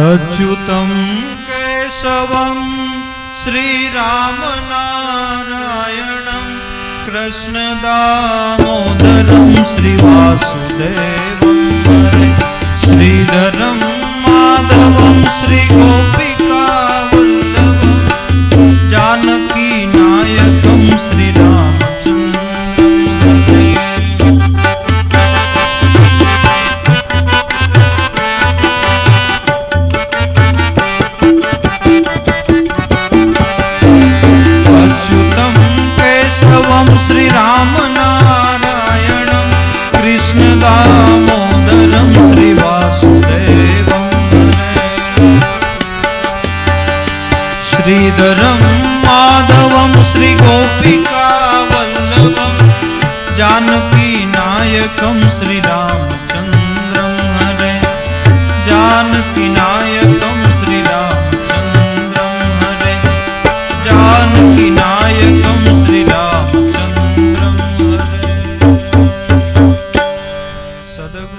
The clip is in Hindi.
अच्युतं केशवं श्रीरामनारायणं कृष्णदामोदरं श्रीवासुदेवं हरे श्रीधरं माधवं श्रीगोपिकावल्लभं श्रीधरं माधवं श्रीगोपिकावल्लभं जानकीनायकं श्रीरामचन्द्रं हरे। जानकीनायकं श्रीरामचन्द्रं हरे। जानकीनायकं श्रीरामचन्द्रं हरे। सद्गुरुदेव।